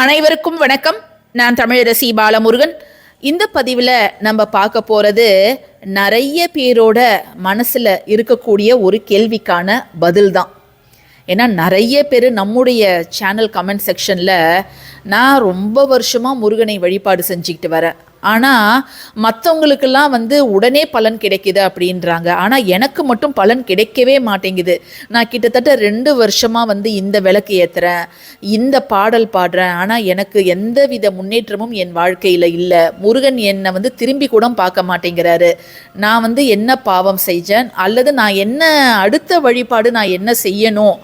அனைவருக்கும் வணக்கம். நான் தமிழரசி பாலமுருகன். இந்த பதிவில் நம்ம பார்க்க போகிறது நிறைய பேரோட மனசில் இருக்கக்கூடிய ஒரு கேள்விக்கான பதில் தான் ஏன்னா நிறைய பேர் நம்முடைய சேனல் கமெண்ட் செக்ஷனில் நான் ரொம்ப வருஷமாக முருகனை வழிபாடு செஞ்சுக்கிட்டு வரேன். ஆனால் மற்றவங்களுக்கெல்லாம் வந்து உடனே பலன் கிடைக்கிது அப்படின்றாங்க. ஆனால் எனக்கு மட்டும் பலன் கிடைக்கவே மாட்டேங்குது. நான் கிட்டத்தட்ட ரெண்டு வருஷமாக வந்து இந்த விளக்கு ஏற்றுறேன் இந்த பாடல் பாடுறேன். ஆனால் எனக்கு எந்த வித முன்னேற்றமும் என் வாழ்க்கையில் இல்லை. முருகன் என்னை வந்து திரும்பி கூட பார்க்க மாட்டேங்கிறாரு. நான் வந்து என்ன பாவம் செஞ்சேன்? அல்லது நான் என்ன அடுத்த வழிபாடு நான் என்ன செய்யணும்?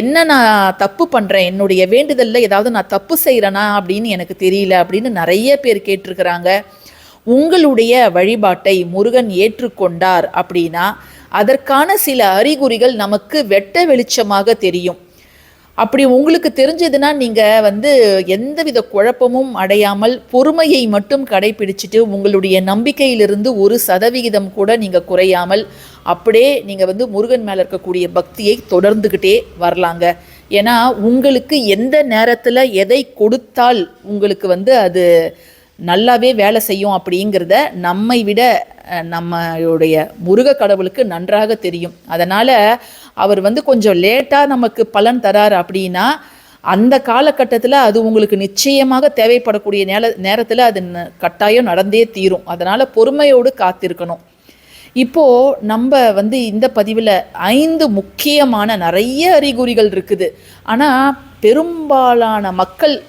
என்ன நான் தப்பு பண்ணுறேன் என்னுடைய வேண்டுதலில் ஏதாவது நான் தப்பு செய்கிறேனா அப்படின்னு எனக்கு தெரியல அப்படின்னு நிறைய பேர் கேட்டிருக்கிறாங்க. உங்களுடைய வழிபாட்டை முருகன் ஏற்றுக்கொண்டார் அப்படின்னா அதற்கான சில அறிகுறிகள் நமக்கு வெட்ட வெளிச்சமாக தெரியும். அப்படி உங்களுக்கு தெரிஞ்சதுன்னா நீங்கள் வந்து எந்தவித குழப்பமும் அடையாமல் பொறுமையை மட்டும் கடைபிடிச்சிட்டு உங்களுடைய நம்பிக்கையிலிருந்து ஒரு சதவிகிதம் கூட நீங்கள் குறையாமல் அப்படியே நீங்கள் வந்து முருகன் மேலே இருக்கக்கூடிய பக்தியை தொடர்ந்துக்கிட்டே வரலாங்க. ஏன்னா உங்களுக்கு எந்த நேரத்தில் எதை கொடுத்தால் உங்களுக்கு வந்து அது நல்லாவே வேலை செய்யும் அப்படிங்கிறத நம்மை விட நம்மளுடைய முருக கடவுளுக்கு நன்றாக தெரியும். அதனால் அவர் வந்து கொஞ்சம் லேட்டாக நமக்கு பலன் தரார் அப்படின்னா அந்த காலகட்டத்தில் அது உங்களுக்கு நிச்சயமாக தேவைப்படக்கூடிய நேர நேரத்தில் அது ந- கட்டாயம் நடந்தே தீரும். அதனால் பொறுமையோடு காத்திருக்கணும். இப்போது நம்ம வந்து இந்த பதிவில் ஐந்து முக்கியமான நிறைய அறிகுறிகள் இருக்குது. ஆனால் பெரும்பாலான மக்கள்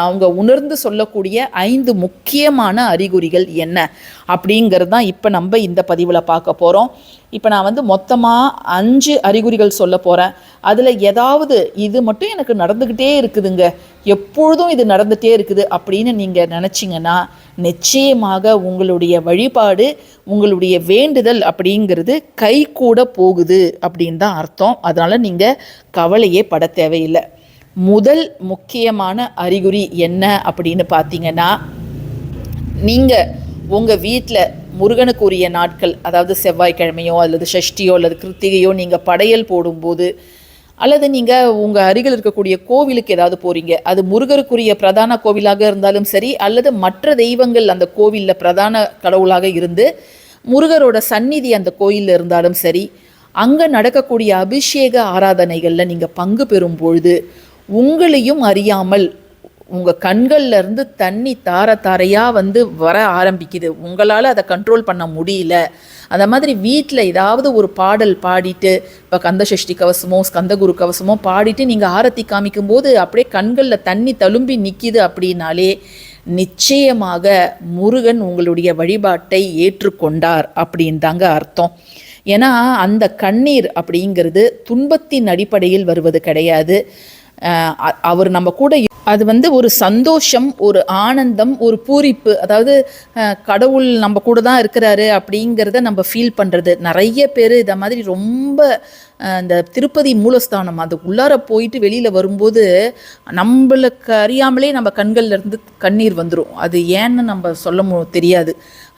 அவங்க உணர்ந்து சொல்லக்கூடிய ஐந்து முக்கியமான அறிகுறிகள் என்ன அப்படிங்கிறது தான் இப்போ நம்ம இந்த பதிவில் பார்க்க போகிறோம் இப்போ நான் வந்து மொத்தமாக அஞ்சு அறிகுறிகள் சொல்ல போகிறேன் அதில் ஏதாவது இது மட்டும் எனக்கு நடந்துக்கிட்டே இருக்குதுங்க. எப்பொழுதும் இது நடந்துகிட்டே இருக்குது அப்படின்னு நீங்கள் நினச்சிங்கன்னா நிச்சயமாக உங்களுடைய வழிபாடு உங்களுடைய வேண்டுதல் அப்படிங்கிறது கை கூட போகுது அப்படின்னு தான் அர்த்தம். அதனால் நீங்கள் கவலையே பட தேவையில்லை. முதல் முக்கியமான அறிகுறி என்ன அப்படின்னு பார்த்தீங்கன்னா நீங்கள் உங்கள் வீட்டில் முருகனுக்குரிய நாட்கள் அதாவது செவ்வாய்க்கிழமையோ அல்லது சஷ்டியோ அல்லது கிருத்திகையோ நீங்கள் படையல் போடும்போது அல்லது நீங்கள் உங்கள் அருகில் இருக்கக்கூடிய கோவிலுக்கு ஏதாவது போகிறீங்க அது முருகருக்குரிய பிரதான கோவிலாக இருந்தாலும் சரி அல்லது மற்ற தெய்வங்கள் அந்த கோவிலில் பிரதான கடவுளாக இருந்து முருகரோட சந்நிதி அந்த கோயிலில் இருந்தாலும் சரி அங்கே நடக்கக்கூடிய அபிஷேக ஆராதனைகளில் நீங்கள் பங்கு பெறும் பொழுது உங்களையும் அறியாமல் உங்கள் கண்கள்லேருந்து தண்ணி தார தாரையாக வந்து வர ஆரம்பிக்குது. உங்களால் அதை கண்ட்ரோல் பண்ண முடியல. அந்த மாதிரி வீட்டில் ஏதாவது ஒரு பாடல் பாடிட்டு இப்போ கந்தசஷ்டி கவசமோ ஸ்கந்தகுரு கவசமோ பாடிட்டு நீங்கள் ஆரத்தி காமிக்கும்போது அப்படியே கண்களில் தண்ணி தழும்பி நிற்கிது அப்படின்னாலே நிச்சயமாக முருகன் உங்களுடைய வழிபாட்டை ஏற்றுக்கொண்டார் அப்படின்னு தாங்க அர்த்தம். ஏன்னா அந்த கண்ணீர் அப்படிங்கிறது துன்பத்தின் அடிப்படையில் வருவது கிடையாது. அவர் நம்ம கூட அது வந்து ஒரு சந்தோஷம் ஒரு ஆனந்தம் ஒரு பூரிப்பு. அதாவது கடவுள் நம்ம கூட தான் இருக்கிறாரு அப்படிங்கிறத நம்ம ஃபீல் பண்ணுறது நிறைய பேர் இதை மாதிரி ரொம்ப இந்த திருப்பதி மூலஸ்தானம் அது உள்ளார போயிட்டு வெளியில் வரும்போது நம்மளுக்கு அறியாமலே நம்ம கண்கள்ல இருந்து கண்ணீர் வந்துடும் அது ஏன்னு நம்ம சொல்ல மு தெரியாது.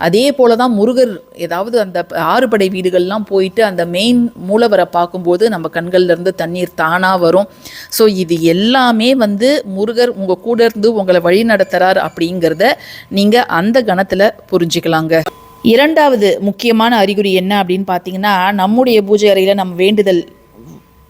அதே போல தான் முருகர் ஏதாவது அந்த ஆறுபடை வீடுகள்லாம் போயிட்டு அந்த மெயின் மூலவரை பார்க்கும்போது நம்ம கண்கள்ல இருந்து தண்ணீர் தானாக வரும். ஸோ இது எல்லாமே வந்து முருகர் உங்கள் கூட இருந்து உங்களை வழி நடத்துகிறார் அப்படிங்கிறத நீங்கள் அந்த கணத்தில் புரிஞ்சுக்கலாங்க. இரண்டாவது முக்கியமான அறிகுறி என்ன அப்படின்னு பார்த்தீங்கன்னா நம்முடைய பூஜை அறையில் நம்ம வேண்டுதல்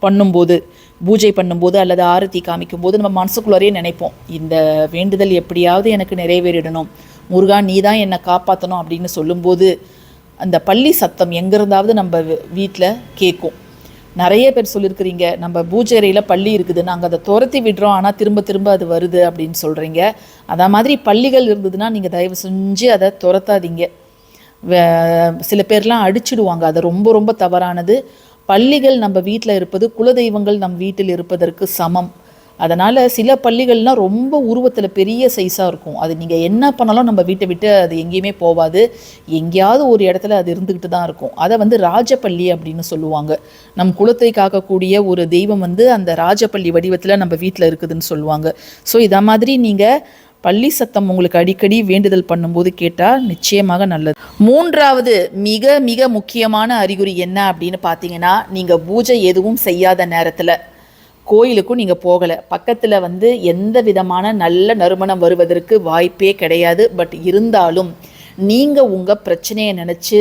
பண்ணும்போது பூஜை பண்ணும்போது அல்லது ஆரத்தி காமிக்கும்போது நம்ம மனசுக்குள்ளாரே நினைப்போம் இந்த வேண்டுதல் எப்படியாவது எனக்கு நிறைவேறிடணும் முருகா நீ தான் என்னை காப்பாற்றணும் அப்படின்னு சொல்லும்போது அந்த பள்ளி சத்தம் எங்கிருந்தாவது நம்ம வீட்டில் கேட்கும். நிறைய பேர் சொல்லியிருக்கிறீங்க நம்ம பூஜை அறையில் பள்ளி இருக்குது நாங்கள் அதை துரத்தி விடுறோம் ஆனால் திரும்ப திரும்ப அது வருது அப்படின்னு சொல்கிறீங்க அதே மாதிரி பள்ளிகள் இருந்ததுன்னா நீங்கள் தயவு செஞ்சு அதை துரத்தாதீங்க. சில பேர்லாம் அடிச்சிடுவாங்க. அது ரொம்ப ரொம்ப தவறானது. பள்ளிகள் நம்ம வீட்டில் இருப்பது குலதெய்வங்கள் நம் வீட்டில் இருப்பதற்கு சமம். அதனால் சில பள்ளிகள்லாம் ரொம்ப உருவத்தில் பெரிய சைஸாக இருக்கும். அது நீங்கள் என்ன பண்ணாலும் நம்ம வீட்டை விட்டு அது எங்கேயுமே போகாது எங்கேயாவது ஒரு இடத்துல அது இருந்துக்கிட்டு தான் இருக்கும். அதை வந்து ராஜப்பள்ளி அப்படின்னு சொல்லுவாங்க. நம் குலத்தை காக்கக்கூடிய ஒரு தெய்வம் வந்து அந்த ராஜபள்ளி வடிவத்தில் நம்ம வீட்டில் இருக்குதுன்னு சொல்லுவாங்க. ஸோ இதை மாதிரி நீங்கள் பள்ளி சத்தம் உங்களுக்கு அடிக்கடி வேண்டுதல் பண்ணும்போது கேட்டால் நிச்சயமாக நல்லது. மூன்றாவது மிக மிக முக்கியமான அறிகுறி என்ன அப்படின்னு பார்த்தீங்கன்னா நீங்கள் பூஜை எதுவும் செய்யாத நேரத்தில் கோயிலுக்கும் நீங்கள் போகலை. பக்கத்தில் வந்து எந்த விதமான நல்ல நறுமணம் வருவதற்கு வாய்ப்பே கிடையாது. பட் இருந்தாலும் நீங்கள் உங்கள் பிரச்சனையை நினச்சி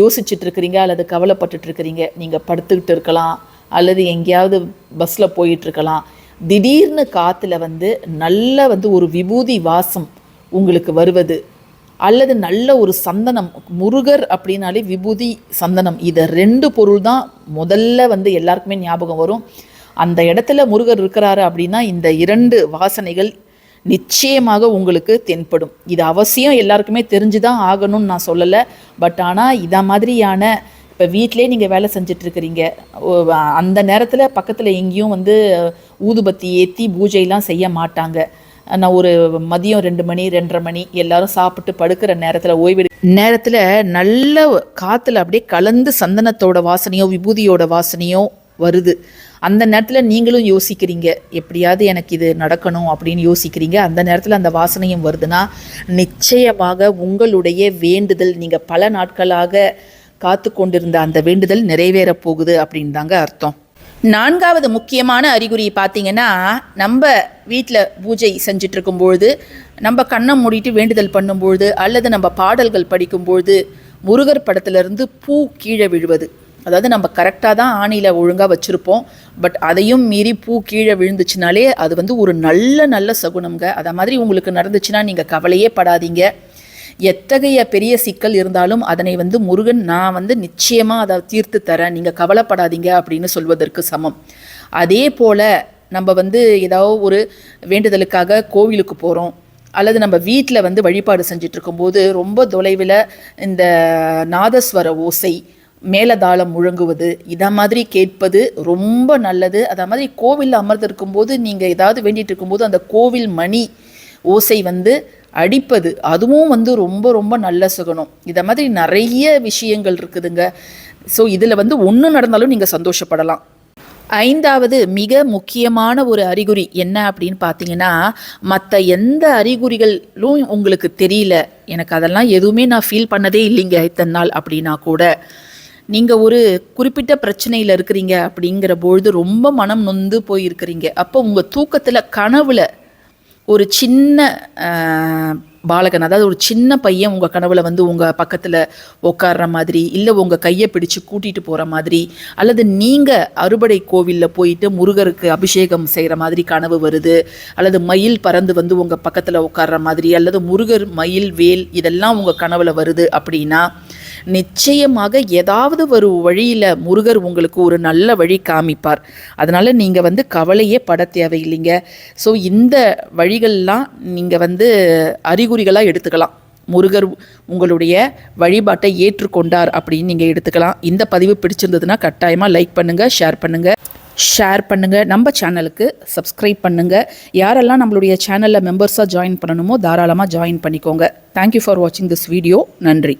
யோசிச்சுட்டு இருக்கிறீங்க அல்லது கவலைப்பட்டுட்டு இருக்கிறீங்க நீங்கள் படுத்துக்கிட்டு இருக்கலாம் அல்லது எங்கேயாவது பஸ்ஸில் போயிட்டுருக்கலாம் திடீர்னு காற்றுல வந்து நல்ல வந்து ஒரு விபூதி வாசம் உங்களுக்கு வருவது அல்லது நல்ல ஒரு சந்தனம் முருகர் அப்படின்னாலே விபூதி சந்தனம். இதை ரெண்டு பொருள் தான் முதல்ல வந்து எல்லாருக்குமே ஞாபகம் வரும். அந்த இடத்துல முருகர் இருக்கிறாரு அப்படின்னா இந்த இரண்டு வாசனைகள் நிச்சயமாக உங்களுக்கு தென்படும். இது அவசியம் எல்லாருக்குமே தெரிஞ்சு தான் ஆகணும்னு நான் சொல்லலை. பட் ஆனால் இதை மாதிரியான இப்போ வீட்டிலே நீங்கள் வேலை செஞ்சிட்ருக்கிறீங்க அந்த நேரத்தில் பக்கத்தில் எங்கேயும் வந்து ஊதுபத்தி ஏற்றி பூஜையெல்லாம் செய்ய மாட்டாங்க. நான் ஒரு மதியம் ரெண்டு மணி ரெண்டரை மணி எல்லாரும் சாப்பிட்டு படுக்கிற நேரத்தில் ஓய்வெடு நேரத்தில் நல்ல காற்றுல அப்படியே கலந்து சந்தனத்தோட வாசனையோ விபூதியோட வாசனையோ வருது. அந்த நேரத்தில் நீங்களும் யோசிக்கிறீங்க எப்படியாவது எனக்கு இது நடக்கணும் அப்படின்னு யோசிக்கிறீங்க. அந்த நேரத்தில் அந்த வாசனையும் வருதுன்னா நிச்சயமாக உங்களுடைய வேண்டுதல் நீங்கள் பல நாட்களாக காத்து கொண்டிருந்த அந்த வேண்டுதல் நிறைவேறப் போகுது அப்படின்னு தாங்க அர்த்தம். நான்காவது முக்கியமான அறிகுறி பார்த்தீங்கன்னா நம்ம வீட்டில் பூஜை செஞ்சுட்டு இருக்கும்பொழுது நம்ம கண்ணை மூடிட்டு வேண்டுதல் பண்ணும்பொழுது அல்லது நம்ம பாடல்கள் படிக்கும்பொழுது முருகர் படத்துலேருந்து பூ கீழே விழுவது. அதாவது நம்ம கரெக்டாக தான் ஆணியில் ஒழுங்காக வச்சுருப்போம். பட் அதையும் மீறி பூ கீழே விழுந்துச்சுனாலே அது வந்து ஒரு நல்ல நல்ல சகுனம்ங்க. அதை மாதிரி உங்களுக்கு நடந்துச்சுன்னா நீங்கள் கவலையே படாதீங்க. எத்தகைய பெரிய சிக்கல் இருந்தாலும் அதனை வந்து முருகன் நான் வந்து நிச்சயமாக அதை தீர்த்து தரேன். நீங்கள் கவலைப்படாதீங்க அப்படின்னு சொல்வதற்கு சமம். அதே போல் நம்ம வந்து ஏதாவது ஒரு வேண்டுதலுக்காக கோவிலுக்கு போகிறோம் அல்லது நம்ம வீட்டில் வந்து வழிபாடு செஞ்சுட்டு இருக்கும்போது ரொம்ப தொலைவில் இந்த நாதஸ்வர ஓசை மேலதாளம் முழங்குவது இதை மாதிரி கேட்பது ரொம்ப நல்லது. அதை மாதிரி கோவிலில் அமர்ந்திருக்கும்போது நீங்கள் ஏதாவது வேண்டிகிட்டு இருக்கும்போது அந்த கோவில் மணி ஓசை வந்து அடிப்பது. அதுவும் வந்து ரொம்ப ரொம்ப நல்ல சுகணும் இதை மாதிரி நிறைய விஷயங்கள் இருக்குதுங்க. ஸோ இதில் வந்து ஒன்று நடந்தாலும் நீங்கள் சந்தோஷப்படலாம். ஐந்தாவது மிக முக்கியமான ஒரு அறிகுறி என்ன அப்படின்னு பார்த்தீங்கன்னா மற்ற எந்த அறிகுறிகளும் உங்களுக்கு தெரியல. எனக்கு அதெல்லாம் எதுவுமே நான் ஃபீல் பண்ணதே இல்லைங்க இத்தனை நாள் அப்படின்னா கூட. நீங்கள் ஒரு குறிப்பிட்ட பிரச்சனையில் இருக்கிறீங்க அப்படிங்கிற பொழுது ரொம்ப மனம் நொந்து போயிருக்கிறீங்க. அப்போ உங்கள் தூக்கத்தில் கனவுல ஒரு சின்ன பாலகன் அதாவது ஒரு சின்ன பையன் உங்கள் கனவுல வந்து உங்கள் பக்கத்தில் உட்கார்ற மாதிரி இல்லை உங்கள் கையை பிடிச்சு கூட்டிகிட்டு போகிற மாதிரி அல்லது நீங்கள் அறுபடை கோவிலில் போயிட்டு முருகருக்கு அபிஷேகம் செய்கிற மாதிரி கனவு வருது அல்லது மயில் பறந்து வந்து உங்கள் பக்கத்தில் உட்கார்ற மாதிரி அல்லது முருகர் மயில் வேல் இதெல்லாம் உங்கள் கனவுல வருது அப்படின்னா நிச்சயமாக ஏதாவது ஒரு வழியில் முருகர் உங்களுக்கு ஒரு நல்ல வழி காமிப்பார். அதனால் நீங்கள் வந்து கவலையே பட தேவையில்லைங்க. ஸோ இந்த வழிகள்லாம் நீங்கள் வந்து அறிகுறிகளாக எடுத்துக்கலாம். முருகர் உங்களுடைய வழிபாட்டை ஏற்றுக்கொண்டார் அப்படின்னு நீங்கள் எடுத்துக்கலாம். இந்த பதிவு பிடிச்சிருந்ததுன்னா கட்டாயமாக லைக் பண்ணுங்கள் ஷேர் பண்ணுங்கள் ஷேர் பண்ணுங்கள் நம்ம சேனலுக்கு சப்ஸ்கிரைப் பண்ணுங்கள் யாரெல்லாம் நம்மளுடைய சேனலில் மெம்பர்ஸாக ஜாயின் பண்ணணுமோ தாராளமாக ஜாயின் பண்ணிக்கோங்க. தேங்க்யூ ஃபார் வாட்சிங் திஸ் வீடியோ நன்றி.